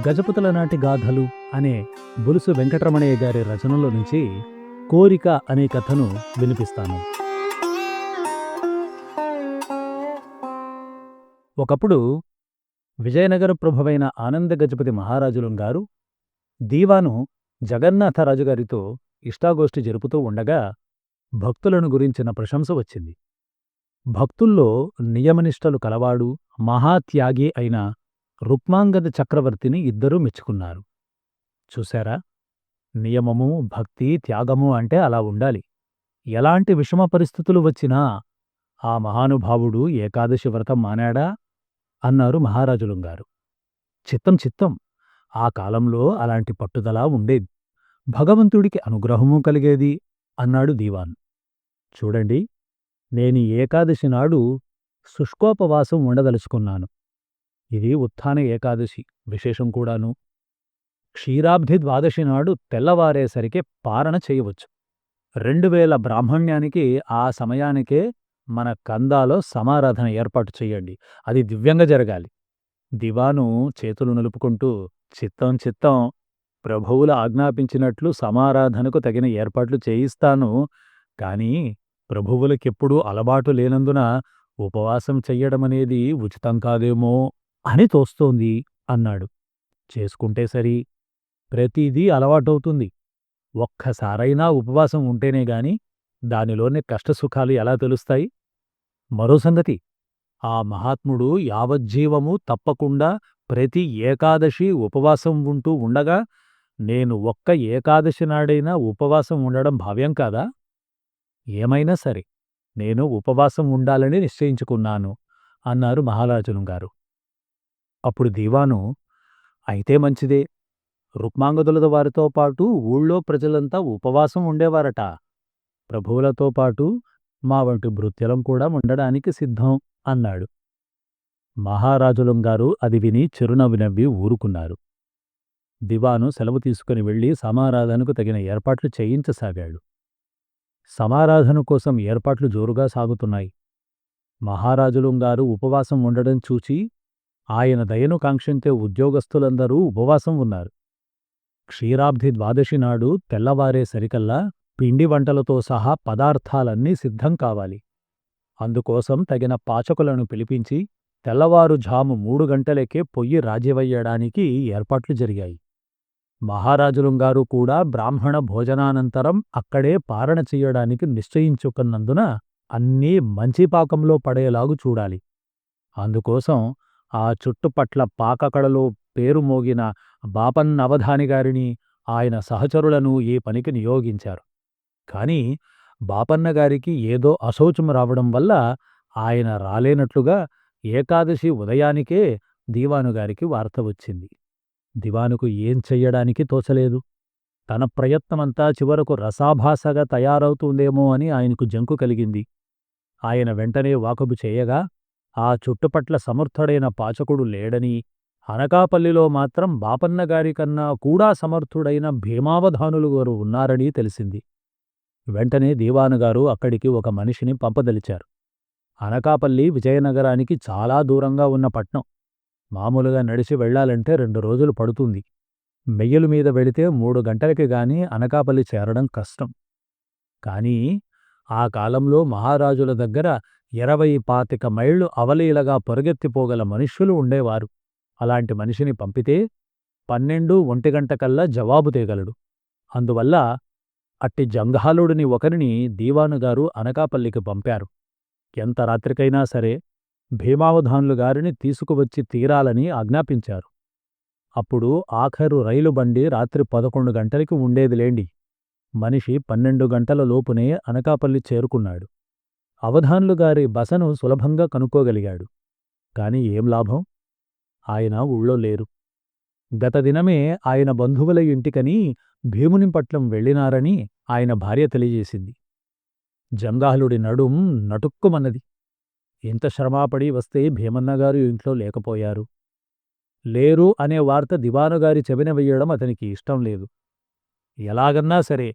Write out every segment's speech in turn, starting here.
గజపతుల నాటి గాథలు అనే బులుసు వెంకటరమణయ్య గారి రచనలో నుంచి కోరిక అనే కథను వినిపిస్తాను. ఒకప్పుడు విజయనగర ప్రభువైన ఆనంద గజపతి మహారాజులం గారు దీవాను జగన్నాథరాజు గారితో ఇష్టాగోష్ఠి జరుపుతూ ఉండగా భక్తులను గురించిన ప్రశంస వచ్చింది. భక్తుల్లో నియమనిష్టలు కలవాడు మహాత్యాగి అయిన రుక్మాంగద చక్రవర్తిని ఇద్దరూ మెచ్చుకున్నారు. చూశారా? నియమము భక్తి త్యాగము అంటే అలా ఉండాలి. ఎలాంటి విషమ పరిస్థితులు వచ్చినా ఆ మహానుభావుడు ఏకాదశి వ్రతం మానాడా? అన్నారు మహారాజులుంగారు. చిత్తం చిత్తం. ఆ కాలంలో అలాంటి పట్టుదల ఉండేది. భగవంతుడికి అనుగ్రహము కలిగేది అన్నాడు దీవాన్. చూడండి నేను ఏకాదశి నాడు శుష్కోపవాసం ఉండదలుచుకున్నాను. ఇది ఉత్థాన ఏకాదశి విశేషం కూడాను. క్షీరాబ్ధి ద్వాదశి నాడు తెల్లవారేసరికి పారణ చేయవచ్చు. రెండు వేల బ్రాహ్మణ్యానికి ఆ సమయానికే మన కందాలో సమారాధన ఏర్పాటు చెయ్యండి అది దివ్యంగా జరగాలి. దివాను చేతులు నిలుపుకుంటూ చిత్తం చిత్తం ప్రభువులు ఆజ్ఞాపించినట్లు సమారాధనకు తగిన ఏర్పాట్లు చేయిస్తాను. కాని ప్రభువులకెప్పుడూ అలవాటు లేనందున ఉపవాసం చెయ్యడమనేది ఉచితం కాదేమో. అని తోస్తోంది అన్నాడు. చేసుకుంటే సరి ప్రతిదీ అలవాటవుతుంది. ఒక్కసారైనా ఉపవాసం ఉంటేనే గాని దానిలోని కష్టసుఖాలు ఎలా తెలుస్తాయి? మరో సంగతి ఆ మహాత్ముడు యావజ్జీవము తప్పకుండా ప్రతి ఏకాదశి ఉపవాసం ఉంటూ ఉండగా నేను ఒక్క ఏకాదశి నాడైనా ఉపవాసం ఉండడం భావ్యం కాదా? ఏమైనా సరే నేను ఉపవాసం ఉండాలని నిశ్చయించుకున్నాను అన్నారు మహారాజులుగారు అప్పుడు దీవాను అయితే మంచిదే. రుక్మాంగదులద వారితో పాటు ఊళ్ళో ప్రజలంతా ఉపవాసం ఉండేవారట. ప్రభువులతో పాటు మా వంటి భృత్యలం కూడా ఉండడానికి సిద్ధం అన్నాడు. మహారాజులంగారు అది విని చిరునవ్వు నవ్వి ఊరుకున్నారు. దివాను సెలవు తీసుకుని వెళ్ళి సమారాధనకు తగిన ఏర్పాట్లు చేయించసాగాడు. సమారాధన కోసం ఏర్పాట్లు జోరుగా సాగుతున్నాయి. మహారాజులుంగారు ఉపవాసం ఉండడం చూచి ఆయన దయను కాంక్షించే ఉద్యోగస్తులందరూ ఉపవాసం ఉన్నారు. క్షీరాబ్ధి ద్వాదశి నాడు తెల్లవారే సరికల్లా పిండి వంటలతో సహా పదార్థాలన్నీ సిద్ధం కావాలి. అందుకోసం తగిన పాచకులను పిలిపించి తెల్లవారుఝాము మూడు గంటలకే పొయ్యి రాజీవయ్యడానికి ఏర్పాట్లు జరిగాయి. మహారాజులుంగారు కూడా బ్రాహ్మణ భోజనానంతరం అక్కడే పారణ చెయ్యడానికి నిశ్చయించుకున్నందున అన్నీ మంచి పాకంలో పడేలాగు చూడాలి. అందుకోసం ఆ చుట్టుపట్ల పాకకడలో పేరు మోగిన బాపన్నవధాని గారిని ఆయన సహచరులను ఈ పనికి నియోగించారు. కాని బాపన్నగారికి ఏదో అశౌచం రావడం వల్ల ఆయన రాలేనట్లుగా ఏకాదశి ఉదయానికే దీవానుగారికి వార్త వచ్చింది. దివానుకు ఏం చెయ్యడానికి తోచలేదు. తన ప్రయత్నమంతా చివరకు రసాభాసగా తయారవుతుందేమో అని ఆయనకు జంకు కలిగింది. ఆయన వెంటనే వాకబు చేయగా ఆ చుట్టుపట్ల సమర్థుడైన పాచకుడు లేడని అనకాపల్లిలో మాత్రం బాపన్నగారికన్నా కూడా సమర్థుడైన భీమావధానులు గారు ఉన్నారని తెలిసింది. వెంటనే దీవానుగారు అక్కడికి ఒక మనిషిని పంపదలిచారు. అనకాపల్లి విజయనగరానికి చాలా దూరంగా ఉన్న పట్నం. మామూలుగా నడిచి వెళ్ళాలంటే రెండు రోజులు పడుతుంది. మెయ్యలు మీద వెళితే మూడు గంటలకి గాని అనకాపల్లి చేరడం కష్టం. కాని ఆ కాలంలో మహారాజుల దగ్గర ఇరవై పాతిక మైళ్ళు అవలీలగా పొరుగెత్తిపోగల మనుష్యులు ఉండేవారు. అలాంటి మనిషిని పంపితే పన్నెండు ఒంటిగంటకల్లా జవాబు తేగలడు. అందువల్ల అట్టి జంఘాలుడిని ఒకరిని దీవానుగారు అనకాపల్లికి పంపారు. ఎంత రాత్రికైనా సరే భీమావధాన్లు గారిని తీసుకువచ్చి తీరాలని ఆజ్ఞాపించారు. అప్పుడు ఆఖరు రైలు బండి రాత్రి పదకొండు గంటలకి ఉండేదిలేండి. మనిషి పన్నెండు గంటల లోపునే అనకాపల్లి చేరుకున్నాడు. అవధాన్లుగారి బసను సులభంగా కనుక్కోగలిగాడు. కాని ఏం లాభం? ఆయన ఊళ్ళో లేరు. గత దినమే ఆయన బంధువుల ఇంటికని భీమునిపట్నం వెళ్ళినారని ఆయన భార్య తెలియజేసింది. జంగాహలుడి నడుం నటుక్కుమన్నది. ఎంత శ్రమాపడి వస్తే భీమన్నగారు ఇంట్లో లేకపోయారు. లేరు అనే వార్త దివానుగారి చెవిన వెయ్యడం అతనికి ఇష్టం లేదు. ఎలాగన్నా సరే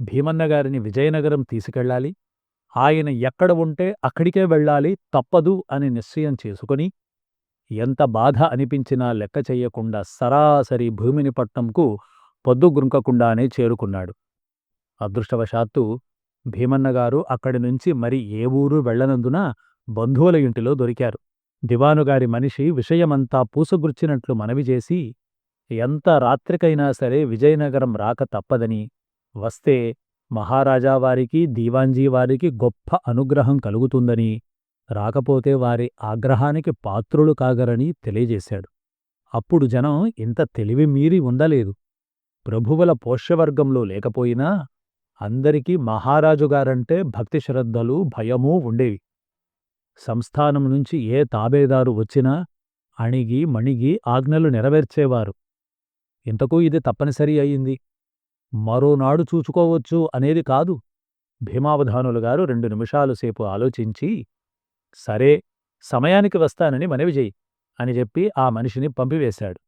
భీమన్నగారిని విజయనగరం తీసుకెళ్ళాలి. ఆయన ఎక్కడ ఉంటే అక్కడికే వెళ్ళాలి తప్పదు అని నిశ్చయం చేసుకుని ఎంత బాధ అనిపించినా లెక్క చెయ్యకుండా సరాసరి భూమిని పట్టంకు పొద్దుగుంకకుండానే చేరుకున్నాడు. అదృష్టవశాత్తు భీమన్నగారు అక్కడి నుంచి మరి ఏ ఊరు వెళ్ళనందున బంధువుల ఇంటిలో దొరికారు. దివానుగారి మనిషి విషయమంతా పూసగుర్చినట్లు మనవి చేసి ఎంత రాత్రికైనా సరే విజయనగరం రాక తప్పదని వస్తే మహారాజా వారికి దీవాంజీ వారికి గొప్ప అనుగ్రహం కలుగుతుందని రాకపోతే వారి ఆగ్రహానికి పాత్రులు కాగరని తెలియజేశాడు. అప్పుడు జనం ఇంత తెలివి మీరి ఉండలేదు. ప్రభువుల పోష్యవర్గంలో లేకపోయినా అందరికీ మహారాజుగారంటే భక్తి శ్రద్ధలు భయమూ ఉండేవి. సంస్థానం నుంచి ఏ తాబేదారు వచ్చినా అణిగి మణిగి ఆజ్ఞలు నెరవేర్చేవారు. ఇంతకు ఇది తప్పనిసరి అయింది. మరోనాడు చూచుకోవచ్చు అనేది కాదు. భీమావధానులు గారు రెండు నిమిషాలు సేపు ఆలోచించి సరే సమయానికి వస్తానని మనవి అని చెప్పి ఆ మనిషిని పంపివేశాడు.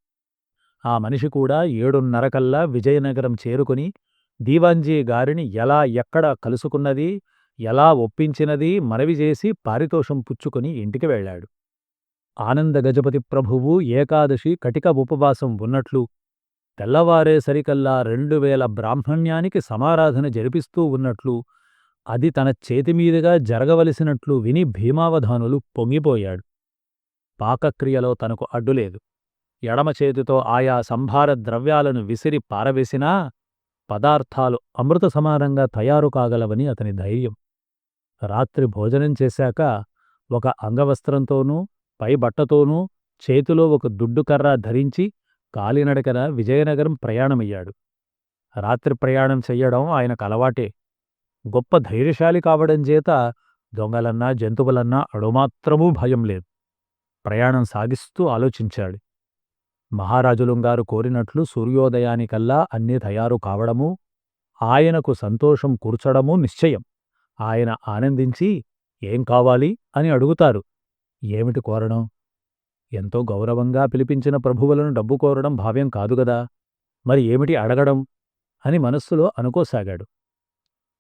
ఆ మనిషి కూడా ఏడున్నరకల్లా విజయనగరం చేరుకుని దీవాంజీ గారిని ఎలా ఎక్కడ కలుసుకున్నది ఎలా ఒప్పించినది మనవి చేసి పారితోషం పుచ్చుకుని ఇంటికి వెళ్ళాడు. ఆనంద గజపతి ప్రభువు ఏకాదశి కటిక ఉపవాసం ఉన్నట్లు తెల్లవారేసరికల్లా రెండు వేల బ్రాహ్మణ్యానికి సమారాధన జరిపిస్తూ ఉన్నట్లు అది తన చేతిమీదుగా జరగవలసినట్లు విని భీమావధానులు పొంగిపోయాడు. పాకక్రియలో తనకు అడ్డులేదు. ఎడమచేతితో ఆయా సంభార ద్రవ్యాలను విసిరి పారవేసినా పదార్థాలు అమృత సమానంగా తయారు కాగలవని అతని ధైర్యం. రాత్రి భోజనం చేశాక ఒక అంగవస్త్రంతోనూ పైబట్టతోనూ చేతిలో ఒక దుడ్డుకర్ర ధరించి కాలినడకన విజయనగరం ప్రయాణమయ్యాడు. రాత్రి ప్రయాణం చెయ్యడం ఆయనకు అలవాటే. గొప్ప ధైర్యశాలి కావడం చేత దొంగలన్నా జంతువులన్నా అడుమాత్రమూ భయం లేదు. ప్రయాణం సాగిస్తూ ఆలోచించాడు. మహారాజులుంగారు కోరినట్లు సూర్యోదయానికల్లా అన్నీ తయారు కావడమూ ఆయనకు సంతోషం కూర్చడమూ నిశ్చయం. ఆయన ఆనందించి ఏం కావాలి? అని అడుగుతారు. ఏమిటి కోరడం ఎంతో గౌరవంగా పిలిపించిన ప్రభువులను డబ్బు కోరడం భావ్యం కాదుగదా మరి ఏమిటి అడగడం? అని మనస్సులో అనుకోసాగాడు.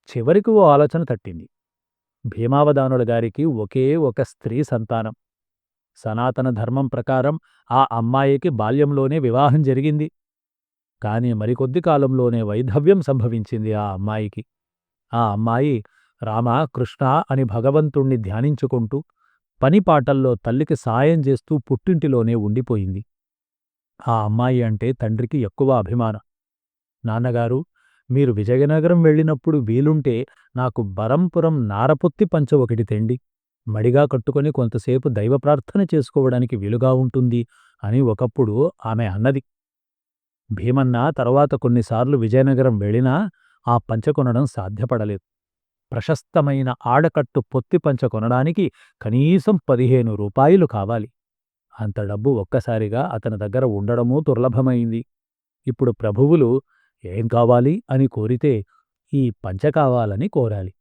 చివరికి ఓ ఆలోచన తట్టింది. భీమావదానుల గారికి ఒకే ఒక స్త్రీ సంతానం. సనాతన ధర్మం ప్రకారం ఆ అమ్మాయికి బాల్యంలోనే వివాహం జరిగింది. కాని మరికొద్ది కాలంలోనే వైధవ్యం సంభవించింది ఆ అమ్మాయికి. ఆ అమ్మాయి రామ కృష్ణ అని భగవంతుణ్ణి ధ్యానించుకుంటూ పనిపాటల్లో తల్లికి సాయం చేస్తూ పుట్టింటిలోనే ఉండిపోయింది. ఆ అమ్మాయి అంటే తండ్రికి ఎక్కువ అభిమానం. నాన్నగారు మీరు విజయనగరం వెళ్ళినప్పుడు వీలుంటే నాకు బరంపురం నారపొత్తి పంచ ఒకటి తెండి. మడిగా కట్టుకొని కొంతసేపు దైవ ప్రార్థన చేసుకోవడానికి వీలుగా ఉంటుంది అని ఒకప్పుడు ఆమె అన్నది. భీమన్న తరువాత కొన్నిసార్లు విజయనగరం వెళ్ళినా ఆ పంచ కొనడం సాధ్యపడలేదు. ప్రశస్తమైన ఆడకట్టు పొత్తిపంచ కొనడానికి కనీసం పదిహేను రూపాయలు కావాలి. అంత డబ్బు ఒక్కసారిగా అతని దగ్గర ఉండడమూ దుర్లభమైంది. ఇప్పుడు ప్రభువులు ఏం కావాలి అని కోరితే ఈ పంచ కావాలని కోరాలి.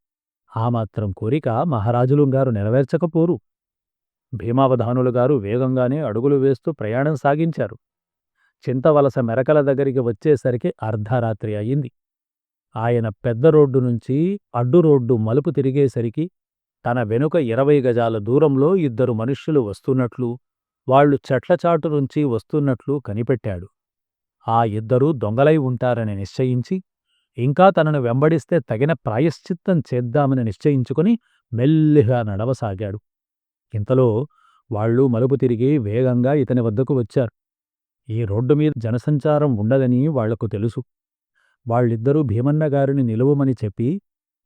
ఆ మాత్రం కోరిక మహారాజులుగారు నెరవేర్చకపోరు. భీమావధానులుగారు వేగంగానే అడుగులు వేస్తూ ప్రయాణం సాగించారు. చింతవలస మెరకల దగ్గరికి వచ్చేసరికి అర్ధరాత్రి అయింది. ఆయన పెద్ద రోడ్డు నుంచి అడ్డు రోడ్డు మలుపు తిరిగేసరికి తన వెనుక ఇరవై గజాల దూరంలో ఇద్దరు మనుష్యులు వస్తున్నట్లు వాళ్ళు చెట్లచాటు నుంచి వస్తున్నట్లు కనిపెట్టాడు. ఆ ఇద్దరూ దొంగలై ఉంటారని నిశ్చయించి ఇంకా తనను వెంబడిస్తే తగిన ప్రాయశ్చిత్తం చేద్దామని నిశ్చయించుకుని మెల్లిగా నడవసాగాడు. ఇంతలో వాళ్ళు మలుపు తిరిగి వేగంగా ఇతని వద్దకు వచ్చారు. ఈ రోడ్డు మీద జనసంచారం ఉండదని వాళ్ళకు తెలుసు. వాళ్ళిద్దరూ భీమన్నగారిని నిలువమని చెప్పి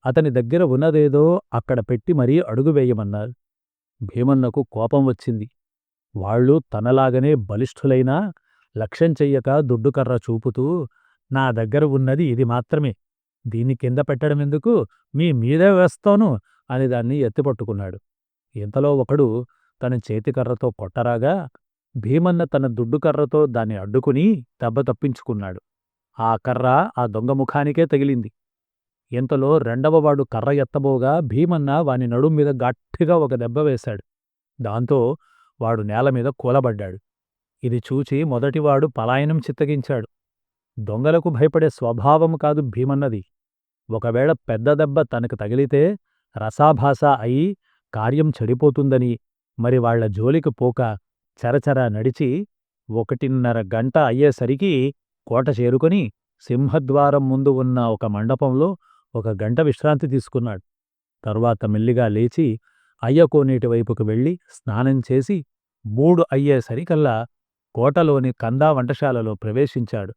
అతని దగ్గర ఉన్నదేదో అక్కడ పెట్టి మరీ అడుగు వేయమన్నారు. భీమన్నకు కోపం వచ్చింది. వాళ్ళు తనలాగనే బలిష్ఠులైనా లక్ష్యం చెయ్యక దుడ్డుకర్ర చూపుతూ నా దగ్గర ఉన్నది ఇది మాత్రమే. దీన్ని కింద పెట్టడమెందుకు మీ మీదే వేస్తాను అని దాన్ని ఎత్తిపట్టుకున్నాడు. ఇంతలో ఒకడు తన చేతికర్రతో కొట్టరాగా భీమన్న తన దుడ్డుకర్రతో దాన్ని అడ్డుకుని దెబ్బ తప్పించుకున్నాడు. ఆ కర్ర ఆ దొంగ ముఖానికే తగిలింది. ఇంతలో రెండవవాడు కర్ర ఎత్తబోగా భీమన్న వాని నడుం మీద గట్టిగా ఒక దెబ్బ వేశాడు. దాంతో వాడు నేలమీద కూలబడ్డాడు. ఇది చూచి మొదటివాడు పలాయనం చిత్తగించాడు. దొంగలకు భయపడే స్వభావం కాదు భీమన్నది. ఒకవేళ పెద్ద దెబ్బ తనకు తగిలితే రసాభాస అయి కార్యం చెడిపోతుందని మరి వాళ్ళ జోలికి పోక చరచరా నడిచి ఒకటిన్నర గంట అయ్యేసరికి కోట చేరుకొని సింహద్వారం ముందు ఉన్న ఒక మండపంలో ఒక గంట విశ్రాంతి తీసుకున్నాడు. తరువాత మెల్లిగా లేచి అయ్యకోనేటి వైపుకు వెళ్ళి స్నానం చేసి మూడు అయ్యేసరికల్లా కోటలోని కందా వంటశాలలో ప్రవేశించాడు.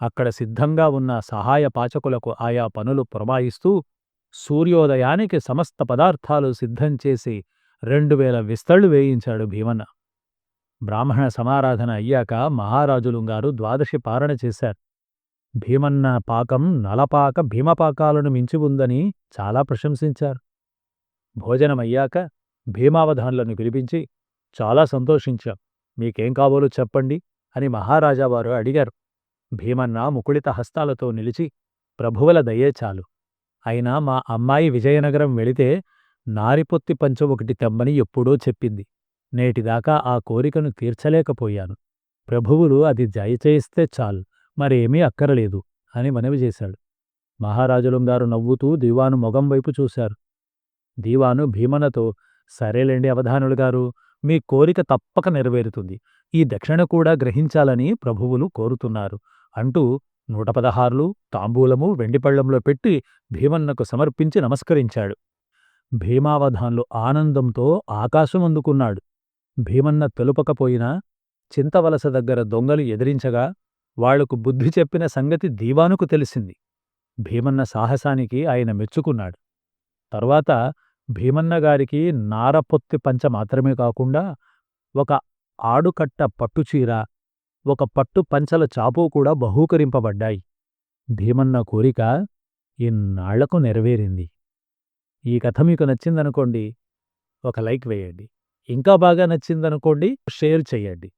అక్కడ సిద్ధంగా ఉన్న సహాయ పాచకులకు ఆయా పనులు పురమాయిస్తూ సూర్యోదయానికి సమస్త పదార్థాలు సిద్ధం చేసి రెండు వేల విస్తళ్ళు వేయించాడు భీమన్న. బ్రాహ్మణ సమారాధన అయ్యాక మహారాజులుంగారు ద్వాదశి పారణ చేశారు. భీమన్న పాకం నలపాక భీమపాకాలను మించి ఉందని చాలా ప్రశంసించారు. భోజనమయ్యాక భీమావధాన్లను పిలిపించి చాలా సంతోషించాం మీకేం కావాలో చెప్పండి అని మహారాజావారు అడిగారు. భీమన్న ముకుళిత హస్తాలతో నిలిచి ప్రభువుల దయే చాలు. అయినా మా అమ్మాయి విజయనగరం వెళితే నారిపొత్తి పంచ ఒకటి తెమ్మని ఎప్పుడో చెప్పింది. నేటిదాకా ఆ కోరికను తీర్చలేకపోయాను. ప్రభువులు అది దయచేయిస్తే చాలు మరేమీ అక్కరలేదు అని మనవి చేశాడు. మహారాజులంగారు నవ్వుతూ దీవాను మొగం వైపు చూశారు. దీవాను భీమనతో సరేలేండి అవధానులు గారు మీ కోరిక తప్పక నెరవేరుతుంది ఈ దక్షిణ కూడా గ్రహించాలని ప్రభువులు కోరుతున్నారు అంటూ నూట పదహారులు తాంబూలము వెండిపళ్ళంలో పెట్టి భీమన్నకు సమర్పించి నమస్కరించాడు. భీమావధాన్లు ఆనందంతో ఆకాశం అందుకున్నాడు భీమన్న తెలుపకపోయినా చింతవలస దగ్గర దొంగలు ఎదిరించగా వాళ్ళకు బుద్ధి చెప్పిన సంగతి దీవానుకు తెలిసింది. భీమన్న సాహసానికి ఆయన మెచ్చుకున్నాడు. తరువాత భీమన్నగారికి నారపొత్తి పంచ మాత్రమే కాకుండా ఒక ఆడుకట్ట పట్టుచీర ఒక పట్టు పంచల చాపు కూడా బహూకరింపబడ్డాయి. భీమన్న కోరిక ఇన్నాళ్ళకు నెరవేరింది. ఈ కథ మీకు నచ్చిందనుకోండి ఒక లైక్ వేయండి. ఇంకా బాగా నచ్చిందనుకోండి షేర్ చేయండి.